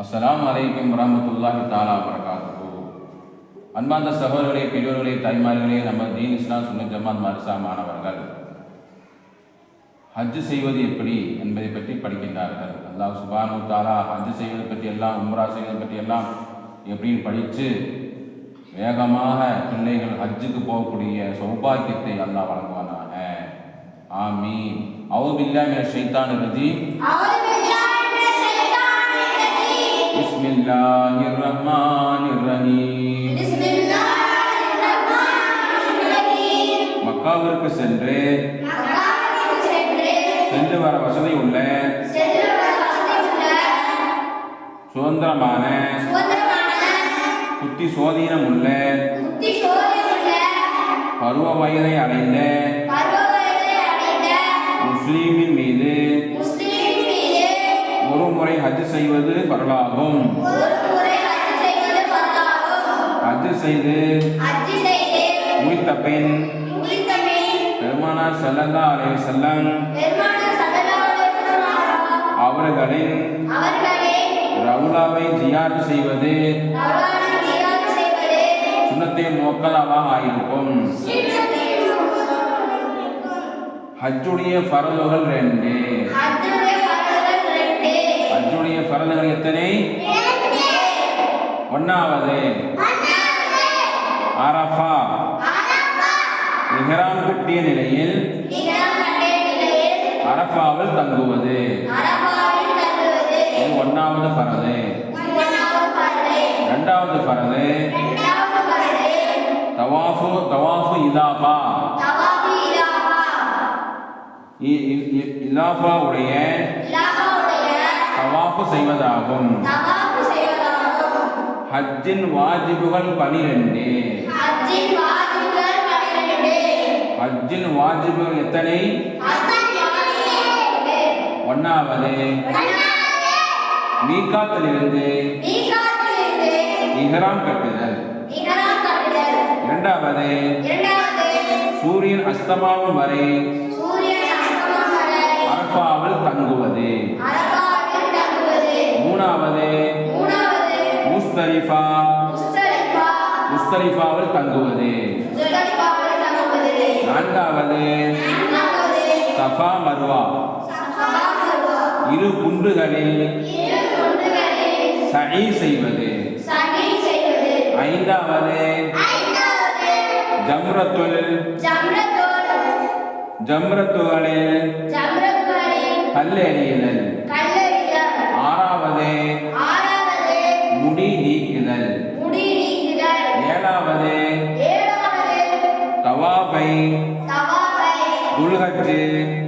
அஸ்லாம் அலைக்கும் வரமத்துல்லாஹி தாலா வரகாத்து அன்பார்ந்த சகோதரர்களே பெரியோர்களே தாய்மார்களே நம்ம தீன் இஸ்லாம் சுன்ன ஜமாத் மர்சா மாணவர்கள். ஹஜ் செய்வது எப்படி என்பதை பற்றி படிக்கின்றார்கள். அல்லாஹ் சுபானு தாலா ஹஜ் செய்வதை பற்றி எல்லாம் உம்ரா செய்வதை பற்றி எல்லாம் எப்படின்னு படித்து வேகமாக பிள்ளைகள் ஹஜ்ஜுக்கு போகக்கூடிய சௌபாக்கியத்தை அல்லாஹ் வழங்குவானாக. ஆமீன். அவுபில்லாமிய மின ஷைத்தான் الله الرحمن الرحيم بسم الله الرحمن الرحيم மக்காவிற்கு சென்று மக்காவுக்கு சென்று சென்று வர வசதி உள்ள சென்று வர வசதியுள்ள சுதந்திரமான சுதந்திரமான புத்தி சுவாதீனம் உள்ள புத்தி சோதனையுள்ள பருவ வயதை அடைந்த பருவ வயதை அடைந்த முஸ்லீமின் மீது முஸ்லிம் மீது ஒரு முறை ஹஜ் செய்வது பரலாகும் ஹஜ் செய்து முடித்த பின் முடித்த பின் பெருமானா செல்லல்லா அலைஹி செல்லம் பெருமானார் அவர்களின் அவர்களே ரவுலாவை ஜியார் செய்வது சுண்ணத்தை மோக்கலாவாக ஆயிருக்கும். ஹஜ்ஜுடைய பரவல் ரெண்டு. ஃபரதுகள் எத்தனை? ஒன்னாவது அரஃபா இஹ்ராம் கட்டிய நிலையில் அரஃபாவில் தங்குவது. அரபாவில் தங்குவது. முதலாவது பரது ரெண்டாவது பரது தவாஃபு தவாஃபு இதாஃபா தவாபு தவாஃபு செய்வதாகும். ஹஜ்ஜின் வாஜிபுகள் பனிரெண்டு. ஹஜ்ஜின் வாஜிபுகள் எத்தனை? ஒன்னாவது. மீகாத்திலிருந்து இஹ்ராம் கட்டுதல். இரண்டாவது. சூரியன் அஸ்தமாவும் வரை. அரபாவில் தங்குவது. மூணாவது. முஸ்தலிஃபா. முஸ்தலிஃபா. முஸ்தலிஃபாவில் தங்குவது. நான்காவது. Safa Marwa. இரு குன்றுகளில் சகி செய்வது. ஐந்தாவது. ஜம்ரத்துல். ஜம்ரத்துகளில் ஜம்ரத்துகளில் நீக்குதல் ஏழாவது. தவாபை.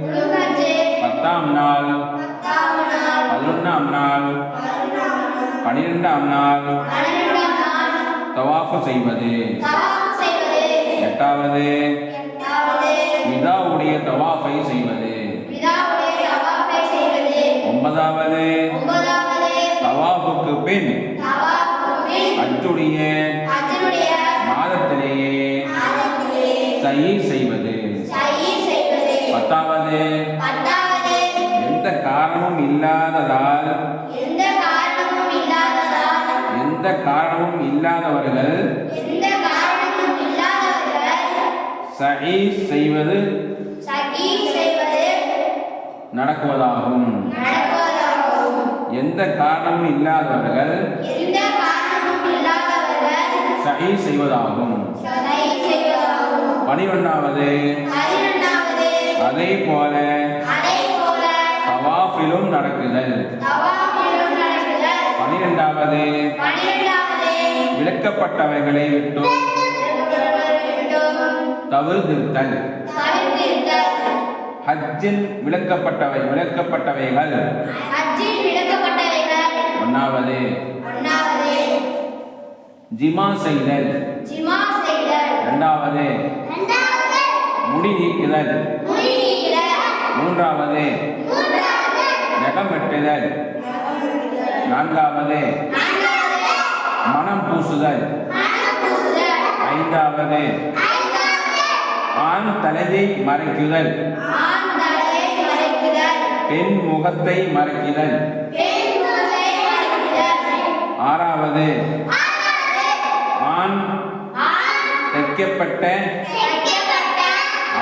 துல்ஹஜ் பத்தாம் நாள். பதினொன்றாம் நாள். பனிரெண்டாம் நாள். பன்னிரெண்டாம் நாள். தவாஃபு செய்வது. எட்டாவது. மிதாவுடைய தவாஃபை செய்வது. ஒன்பதாவது. தவாஃபுக்கு பின். அத்துடைய மாதத்திலேயே சயி செய்வது. சயி செய்வது. பத்தாவது. எந்த காரணமும் இல்லாததால் எந்த காரணமும் இல்லாதவர்கள் சகி செய்வது நடக்குவதாகும். எந்த காரணமும் இல்லாதவர்கள் சகி செய்வதாகும். பனிரெண்டாவது அதே போல தவாஃபிலும் நடக்குதல். பனிரெண்டாவது விளக்கப்பட்டவைகளை விட்டும் தவிர்த்திருத்தல். ஹஜ்ஜில் விளக்கப்பட்டவை விளக்கப்பட்டவைகள் ஒன்றாவது ஜிமா செய்தல். ஜிமா செய்தல். இரண்டாவது இரண்டாவது முடி நீக்குதல். முடி நீக்குதல். மூன்றாவது மூன்றாவது நகம் வெட்டுதல். நான்காவது நான்காவது மனம் பூசுதல். மனம் பூசுதல். ஐந்தாவது ஐந்தாவது ஆண் தலையை மறைக்குதல். ஆண் தலையை மறைக்குதல். பெண் முகத்தை மறைக்குதல். பெண் முகத்தை மறைக்குதல். ஆறாவது ஆண் தைக்கப்பட்ட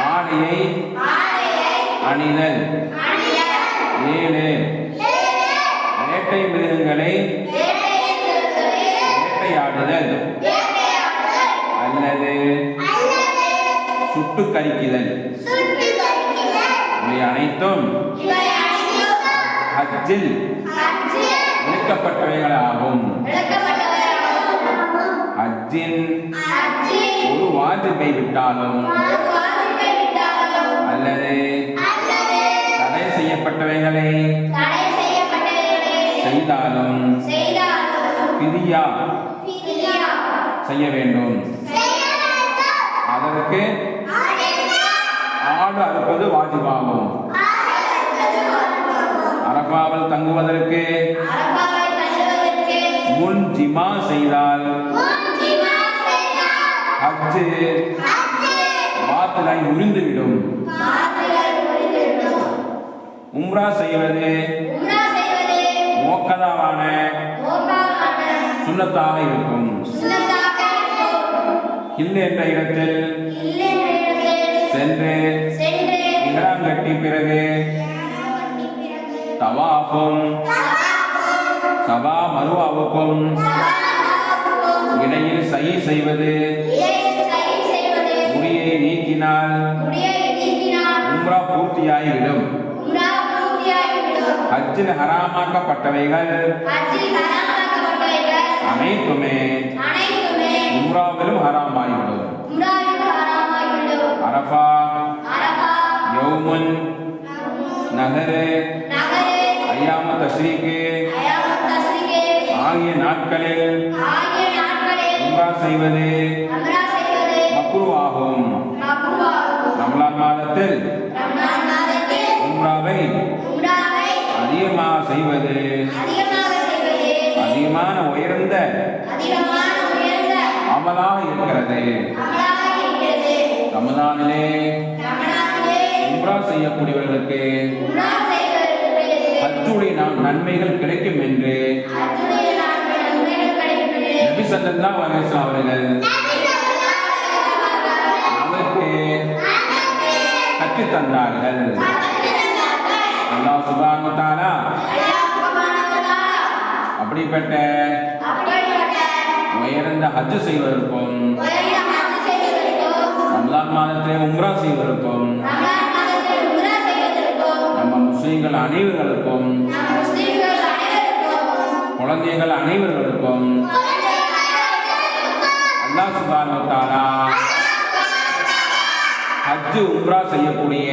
ஆடையை அணிதல். ஏழு. வேட்டை மிருகங்களை வேட்டையாடுதல். அல்லது சுட்டு கரிக்குதல் இவை அனைத்தும் ஹஜ்ஜில் விளக்கப்பட்டவைகளாகும் வாஜிபை விட்டாலும் அல்லது தடை செய்யப்பட்டவைகளை செய்தாலும் பிரியா செய்ய வேண்டும். அதற்கு ஆடு அறுப்பது வாஜிபாகும். அரபாவில் தங்குவதற்கு முன் ஜிமா செய்தால் முன் பாத்திலாய் முறிந்துவிடும். உம்ரா செய்வது மோக்கதாவான சுண்ணத்தாக இருக்கும். ஹில் என்ற இடத்தில் இல்லை என்ற இடத்தில் சென்று இஹ்ராம் கட்டி பிறகு தவாஃபும் சபா மருவாவுக்கும் இடையில் சை செய்வது முடியை நீக்கினால் உம்ரா பூர்த்தியாகிவிடும். ஹஜ்ஜில் ஹராமாக்கப்பட்டவைகள் அனைத்துமே உம்ராவிலும் ஹராமாகிவிடும். அரபா, யௌமுன் நகரு ஐயாம தஸ்ரீக்கு ஆகிய நாட்களில் உம்ரா செய்வது மக்ரூவாகும். ரமலான் மாதத்தில் உம்ராவை அதிகமாக செய்வது. அதிகமான உயர்ந்த அமலாக இருக்கிறது. ரமலானிலே உம்ரா செய்யக்கூடியவர்களுக்கு உம்ரா செய்வதற்கு ஹஜ்ஜுடைய ந- நன்மைகள் கிடைக்கும் என்று. நபி வஸல்லம் அவர்கள் கற்றுத் தந்தார்கள். அல்லாஹ் அப்படிப்பட்ட உயர்ந்த ஹஜ் செய்வதற்கும் ரம்லான் மாதத்திலே உம்ரா செய்வதற்கும் நம்ம முஸ்லீம்கள் அனைவர்களுக்கும் குழந்தைகள் அனைவர்களுக்கும் அல்லாஹ் சுபானு வ தஆலா ஹஜ் உம்ரா செய்யக்கூடிய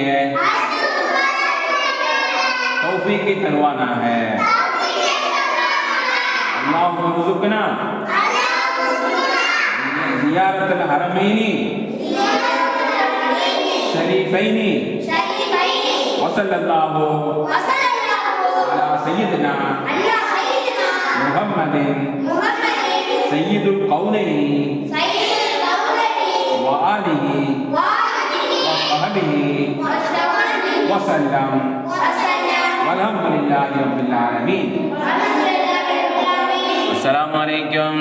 தௌஃபீக்கை தருவானாக அல்லாஹ் ருசுக்னா ஜியாரத்துல் ஹரமைனி ஷரீஃபைனி ஷரீஃபைனி வஸல்லல்லாஹு வஸல்லல்லாஹு அலா சய்யிதினா அலா சய்யிதினா முஹம்மதின் முஹம்மதின் சய்யிதுல் கௌனைனி சய்யிதுல் وصحبه. وسلم. والحمد لله رب العالمين. السلام عليكم.